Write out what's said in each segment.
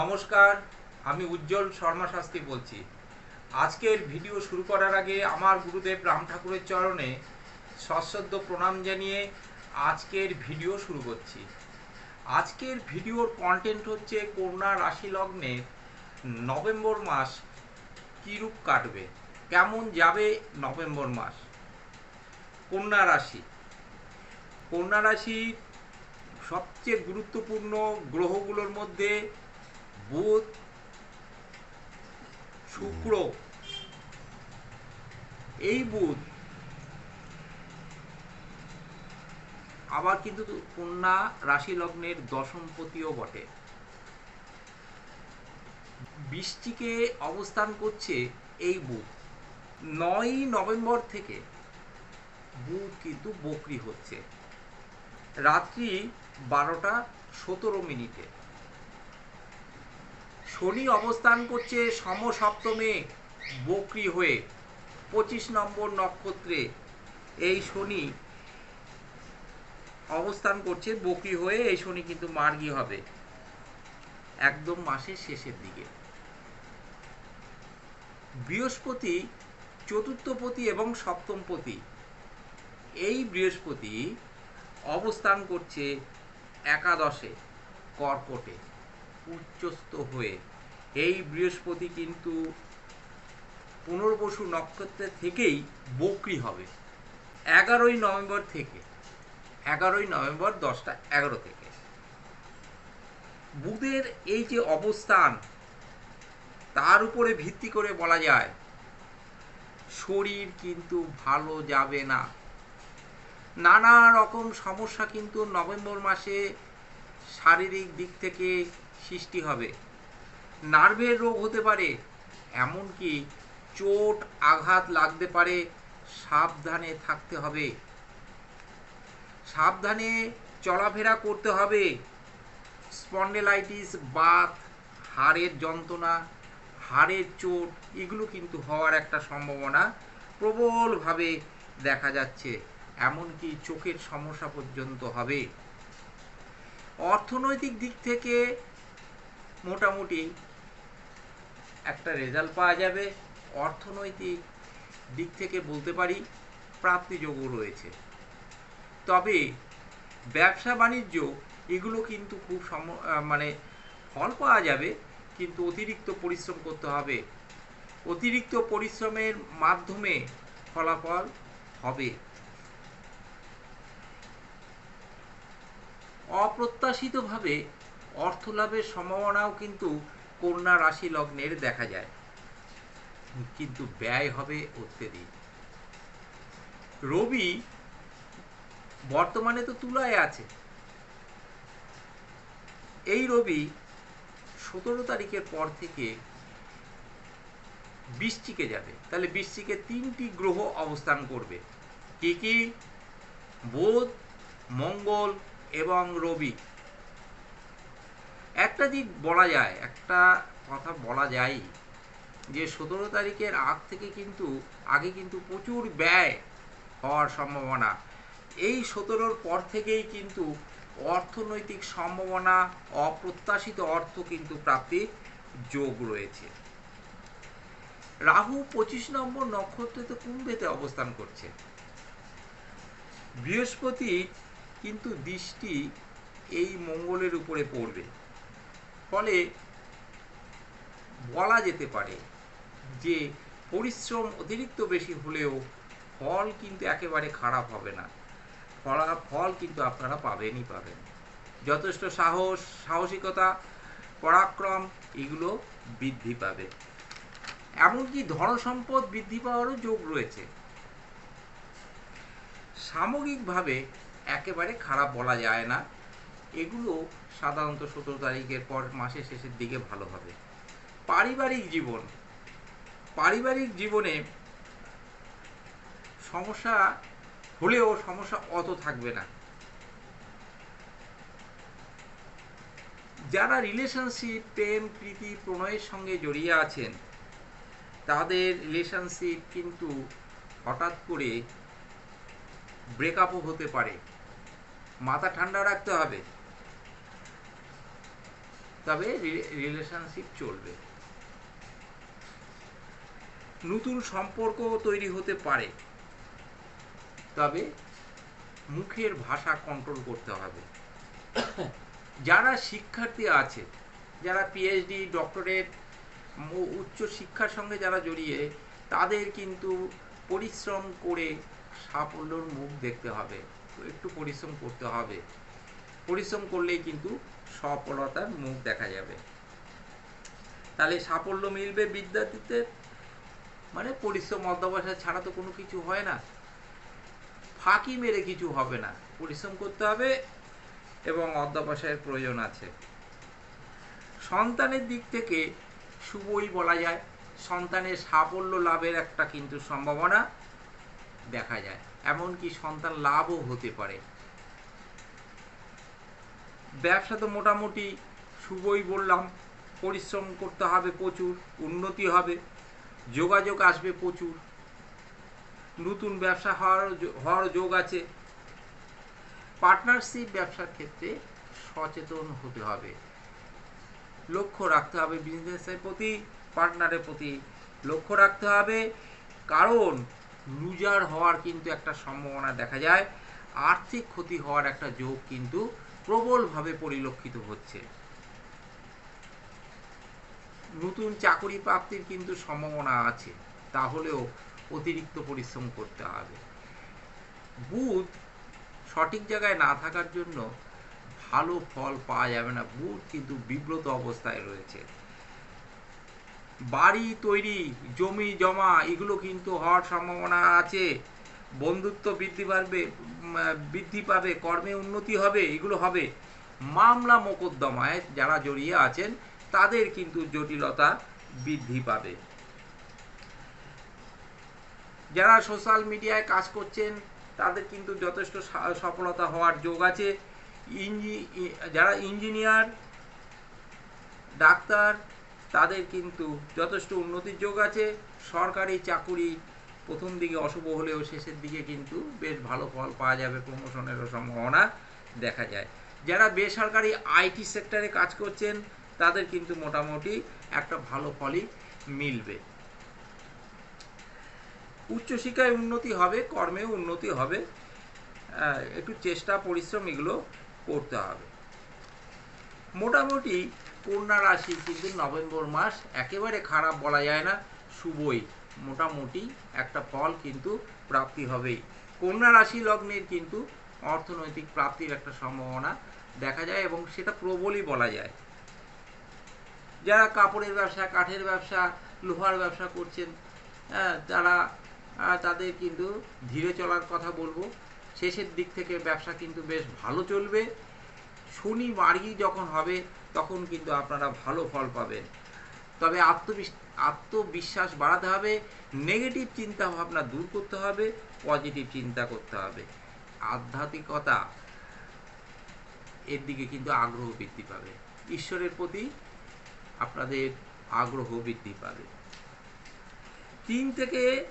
নমস্কার, আমি উজ্জ্বল শর্মা শাস্ত্রী বলছি। আজকের ভিডিও শুরু করার আগে আমার গুরুদেব রাম ঠাকুরের চরণে সশ্রদ্ধ প্রণাম জানিয়ে আজকের ভিডিও শুরু করছি। আজকের ভিডিওর কন্টেন্ট হচ্ছে কন্যা রাশি লগ্নের নভেম্বর মাস কীরূপ কাটবে? কেমন যাবে নভেম্বর মাস? কন্যা রাশি। কন্যা রাশির সবচেয়ে গুরুত্বপূর্ণ গ্রহগুলোর মধ্যে বুধ শুক্র। এই বুধ আবার কিন্তু কন্যা রাশি লগ্নের দশমপতিও বটে। বৃষ্টিকে অবস্থান করছে এই বুধ। নয়ই নভেম্বর থেকে বুধ কিন্তু বকরি হচ্ছে। রাত্রি বারোটা সতেরো মিনিটে। শনি অবস্থান করছে সমসপ্তমে বকরি হয়ে, পঁচিশ নম্বর নক্ষত্রে। এই শনি অবস্থান করছে বকরি হয়ে, এই শনি কিন্তু মার্গী হবে একদম মাসের শেষের দিকে। বৃহস্পতি, চতুর্থপতি এবং সপ্তমপতি, এই বৃহস্পতি অবস্থান করছে একাদশে, কর্কটে। উচ্চস্থ হয়ে, এই বৃহস্পতি কিন্তু পুনর্বসু নক্ষত্রের থেকেই বকরি হবে। এগারোই নভেম্বর থেকে, এগারোই নভেম্বর দশটা এগারো থেকে। বুধের এই যে অবস্থান, তার উপরে ভিত্তি করে বলা যায়, শরীর কিন্তু ভালো যাবে না। নানা রকম সমস্যা কিন্তু নভেম্বর মাসে শারীরিক দিক থেকে সৃষ্টি হবে। নার্ভের রোগ হতে পারে, এমনকি চোট আঘাত লাগতে পারে, সাবধানে থাকতে হবে। সাবধানে চলাফেরা করতে হবে। স্পন্ডেলাইটিস, বাত, হাড়ের যন্ত্রণা, হাড়ের চোট, এগুলো কিন্তু হওয়ার একটা সম্ভাবনা প্রবলভাবে দেখা যাচ্ছে, এমনকি চোখের সমস্যা পর্যন্ত হবে। অর্থনৈতিক দিক থেকে মোটামুটি একটা রেজাল্ট পাওয়া যাবে। অর্থনৈতিক দিক থেকে বলতে পারি প্রাপ্তিযোগ্য রয়েছে। তবে ব্যবসা বাণিজ্য, এগুলো কিন্তু খুব সম মানে ফল পাওয়া যাবে, কিন্তু অতিরিক্ত পরিশ্রম করতে হবে। অতিরিক্ত পরিশ্রমের মাধ্যমে ফলাফল হবে। অপ্রত্যাশিতভাবে অর্থ লাভের সম্ভাবনাও কিন্তু কন্যা রাশি লগ্নের দেখা যায়। কিন্তু ব্যয় হবে অত্যধিক। রবি বর্তমানে তো তুলায় আছে। এই রবি সতেরো তারিখের পর থেকে বৃষ্টিকে যাবে। তাহলে বৃষ্টিকে তিনটি গ্রহ অবস্থান করবে। কি কি? বুধ, মঙ্গল এবং রবি। একটা দিক বলা যায়, একটা কথা বলা যায় যে সতেরো তারিখের আগ থেকে কিন্তু, আগে কিন্তু প্রচুর ব্যয় হওয়ার সম্ভাবনা। এই সতেরোর পর থেকেই কিন্তু অর্থনৈতিক সম্ভাবনা, অপ্রত্যাশিত অর্থ কিন্তু প্রাপ্তির যোগ রয়েছে। রাহু পঁচিশ নম্বর নক্ষত্রতে কুম্ভেতে অবস্থান করছে? বৃহস্পতি কিন্তু দৃষ্টি এই মঙ্গলের উপরে পড়বে। ফলে বলা যেতে পারে যে পরিশ্রম অতিরিক্ত বেশি হলেও ফল কিন্তু একেবারে খারাপ হবে না। ফলা, ফল কিন্তু আপনারা পাবেনই পাবেন। যথেষ্ট সাহস, সাহসিকতা, পরাক্রম এগুলো বৃদ্ধি পাবে। এমনকি ধনসম্পদ বৃদ্ধি পাওয়ারও যোগ রয়েছে। সামগ্রিকভাবে একেবারে খারাপ বলা যায় না। এগুলো সাধারণত সতেরো তারিখের পর মাসের শেষের দিকে ভালো হবে। পারিবারিক জীবন। পারিবারিক জীবনে সমস্যা হলেও সমস্যা অত থাকবে না। যারা রিলেশনশিপ প্রেম, প্রীতি, প্রণয়ের সঙ্গে জড়িয়ে আছেন, তাদের রিলেশনশিপ কিন্তু হঠাৎ করে ব্রেকআপও হতে পারে। মাথা ঠান্ডা রাখতে হবে। তবে রিলেশনশিপ চলবে। নতুন সম্পর্ক তৈরি হতে পারে। তবে মুখের ভাষা কন্ট্রোল করতে হবে। যারা শিক্ষার্থী আছে, যারা পিএইচডি ডক্টরেট উচ্চ শিক্ষার সঙ্গে যারা জড়িয়ে, তাদের কিন্তু পরিশ্রম করে সাফল্যর মুখ দেখতে হবে। একটু পরিশ্রম করতে হবে। পরিশ্রম করলেই কিন্তু সফলতার মুখ দেখা তাহলে সাফল্য মিলবে বিদ্যার্থীদের মানে পরিশ্রম অধ্যবসায় ছাড়া তো কোনো কিছু হয় না। ফাঁকি মেরে কিছু হবে না। পরিশ্রম করতে হবে এবং অধ্যবসায়ের প্রয়োজন আছে। সন্তানের দিক থেকে শুভই বলা যায়। সন্তানের সাফল্য লাভের একটা কিন্তু সম্ভাবনা দেখা যায়। এমনকি সন্তান লাভও হতে পারে। ব্যবসা তো মোটামুটি শুভই বললাম। পরিশ্রম করতে হবে প্রচুর, উন্নতি হবে, যোগাযোগ আসবে প্রচুর, নতুন ব্যবসা হওয়ার হওয়ার যোগ আছে। পার্টনারশিপ ব্যবসার ক্ষেত্রে সচেতন হতে হবে। লক্ষ্য রাখতে হবে বিজনেসের প্রতি পার্টনারের প্রতি। লক্ষ্য রাখতে হবে, কারণ লুজার হওয়ার কিন্তু একটা সম্ভাবনা দেখা যায়। আর্থিক ক্ষতি হওয়ার একটা যোগ কিন্তু প্রবলভাবে পরিলক্ষিত হচ্ছে। নতুন চাকরি প্রাপ্তির কিন্তু সম্ভাবনা আছে, তাহলেও অতিরিক্ত পরিশ্রম করতে হবে। বুধ সঠিক জায়গায় না থাকার জন্য ভালো ফল পাওয়া যাবে না। বুধ কিন্তু বিব্রত অবস্থায় রয়েছে। বাড়ি তৈরি, জমি জমা, এগুলো কিন্তু হওয়ার সম্ভাবনা আছে। বন্ধুত্ব বৃদ্ধি পাবে বৃদ্ধি পাবে, কর্মে উন্নতি হবে, এগুলো হবে। মামলা মোকদ্দমায় যারা জড়িয়ে আছেন তাদের কিন্তু জটিলতা বৃদ্ধি পাবে। যারা সোশ্যাল মিডিয়ায় কাজ করছেন, তাদের কিন্তু যথেষ্ট সফলতা হওয়ার যোগ আছে। ইঞ্জি যারা ইঞ্জিনিয়ার, ডাক্তার, তাদের কিন্তু যথেষ্ট উন্নতির যোগ আছে। সরকারি চাকুরি প্রথম দিকে অশুভ হলেও শেষের দিকে কিন্তু বেশ ভালো ফল পাওয়া যাবে প্রমোশনেরও সম্ভাবনা দেখা যায়। যারা বেসরকারি আইটি সেক্টরে কাজ করছেন তাদের কিন্তু মোটামুটি একটা ভালো ফলই মিলবে। উচ্চশিক্ষায় উন্নতি হবে, কর্মেও উন্নতি হবে একটু চেষ্টা, পরিশ্রম এগুলো করতে হবে। মোটামুটি কন্যা রাশি কিন্তু নভেম্বর মাস একেবারে খারাপ বলা যায় না, শুভই। মোটামুটি একটা ফল কিন্তু প্রাপ্তি হবেই। কন্যা রাশি লগ্নের কিন্তু অর্থনৈতিক প্রাপ্তির একটা সম্ভাবনা দেখা যায় এবং সেটা প্রবলই বলা যায়। যারা কাপড়ের ব্যবসা, কাঠের ব্যবসা, লোহার ব্যবসা করছেন তারা তাদের কিন্তু ধীরে চলার কথা বলব। শেষের দিক থেকে ব্যবসা কিন্তু বেশ ভালো চলবে। শনি মার্গি যখন হবে, তখন কিন্তু আপনারা ভালো ফল পাবেন। তবে আত্মবিশ্বাস আত্মবিশ্বাস বাড়াতে হবে, নেগেটিভ চিন্তা ভাবনা দূর করতে হবে, পজিটিভ চিন্তা করতে হবে। আধ্যাত্মিকতা এর দিকে কিন্তু আগ্রহ বৃদ্ধি পাবে। ঈশ্বরের প্রতি আপনাদের আগ্রহ বৃদ্ধি পাবে। তিন থেকে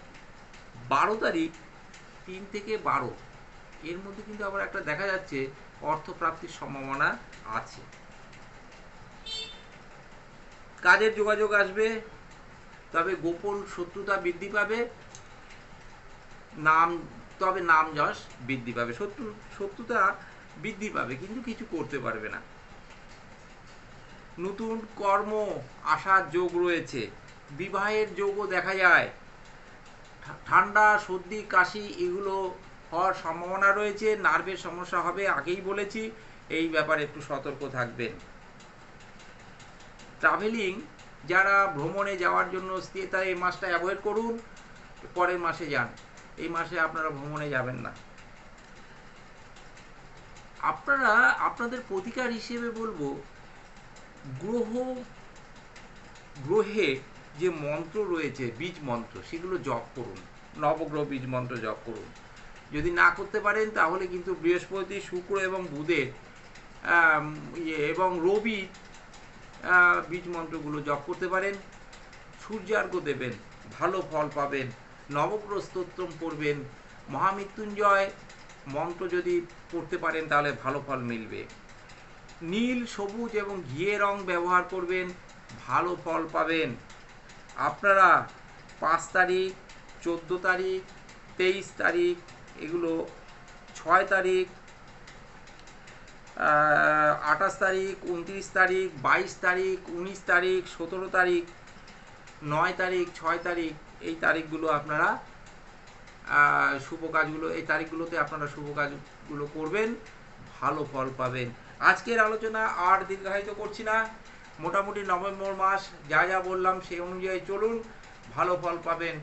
বারো তারিখ, তিন থেকে বারো, এর মধ্যে কিন্তু আবার একটা দেখা যাচ্ছে অর্থপ্রাপ্তির সম্ভাবনা আছে। কাজের যোগাযোগ আসবে, তবে গোপন শত্রুতা বৃদ্ধি পাবে, নাম, তবে নাম যশ বৃদ্ধি পাবে। শত্রু, শত্রুতা বৃদ্ধি পাবে, কিন্তু কিছু করতে পারবে না। নতুন কর্ম আসার যোগ রয়েছে। বিবাহের যোগও দেখা যায়। ঠান্ডা, সর্দি, কাশি এগুলো হওয়ার সম্ভাবনা রয়েছে। নার্ভের সমস্যা হবে আগেই বলেছি। এই ব্যাপারে একটু সতর্ক থাকবেন। ট্রাভেলিং যারা ভ্রমণে যাওয়ার জন্য স্থির তারা এই মাসটা অ্যাভয়েড করুন। পরের মাসে যান। এই মাসে আপনারা ভ্রমণে যাবেন না। আপনারা, আপনাদের প্রতিকার হিসেবে বলব গ্রহ, গ্রহে যে মন্ত্র রয়েছে, বীজ মন্ত্র, সেগুলো জপ করুন। নবগ্রহ বীজ মন্ত্র জপ করুন। যদি না করতে পারেন, তাহলে কিন্তু বৃহস্পতি, শুক্র এবং বুধের ইয়ে এবং রবি বীজ মন্ত্রগুলো জপ করতে পারেন। সূর্যার্ঘ দেবেন, ভালো ফল পাবেন, নবগ্রহ স্তোত্রম পড়বেন মহামৃত্যুঞ্জয় মন্ত্র যদি পড়তে পারেন, তাহলে ভালো ফল মিলবে। নীল, সবুজ এবং ঘিয়ে রং ব্যবহার করবেন, ভালো ফল পাবেন। আপনারা পাঁচ তারিখ, চোদ্দ তারিখ, তেইশ তারিখ, এগুলো ছয় তারিখ আঠাশ তারিখ, উনত্রিশ তারিখ, বাইশ তারিখ, উনিশ তারিখ, সতেরো তারিখ, নয় তারিখ, ছয় তারিখ, এই তারিখগুলো আপনারা শুভ কাজগুলো, এই তারিখগুলোতে আপনারা শুভ কাজগুলো করবেন, ভালো ফল পাবেন। আজকের আলোচনা আর দীর্ঘায়িত করছি না। মোটামুটি নভেম্বর মাস যা যা বললাম সেই অনুযায়ী চলুন, ভালো ফল পাবেন।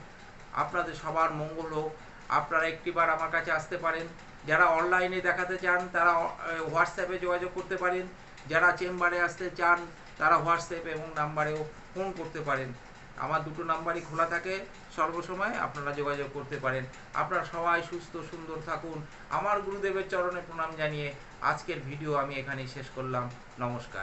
আপনাদের সবার মঙ্গল হোক। আপনারা একটিবার আমার কাছে আসতে পারেন। যারা অনলাইনে দেখাতে চান, তারা হোয়াটসঅ্যাপে যোগাযোগ করতে পারেন। যারা চেম্বারে আসতে চান, তারা হোয়াটসঅ্যাপ এবং নাম্বারেও ফোন করতে পারেন। আমার দুটো নাম্বারই খোলা থাকে সর্বসময় আপনারা যোগাযোগ করতে পারেন। আপনারা সবাই সুস্থ, সুন্দর থাকুন। আমার গুরুদেবের চরণে প্রণাম জানিয়ে আজকের ভিডিও আমি এখানেই শেষ করলাম। নমস্কার।